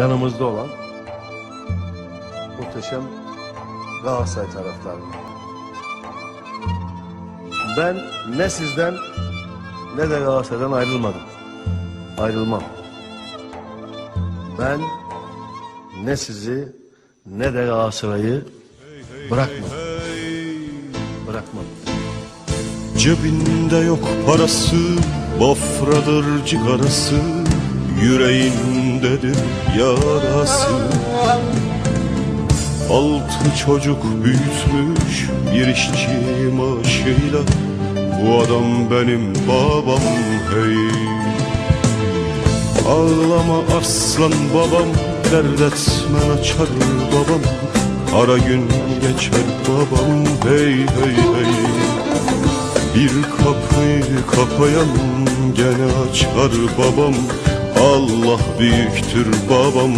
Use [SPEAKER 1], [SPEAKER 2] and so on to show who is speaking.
[SPEAKER 1] yanımızda olan muhteşem Galatasaray taraftarı. Ben ne sizden ne de Galatasaray'dan ayrılmadım. Ayrılmam. Ben ne sizi ne de Galatasaray'ı bırakmam. Bırakmam.
[SPEAKER 2] Cebinde yok parası, bafradır cigarası, yüreğindedir yarası. Altı çocuk büyütmüş bir işçi maaşıyla, bu adam benim babam hey. Ağlama arslan babam, dert etme açar babam, Kara gün geçer babam hey hey hey. Bir kapıyı kapayan gene açar babam Allah büyüktür babam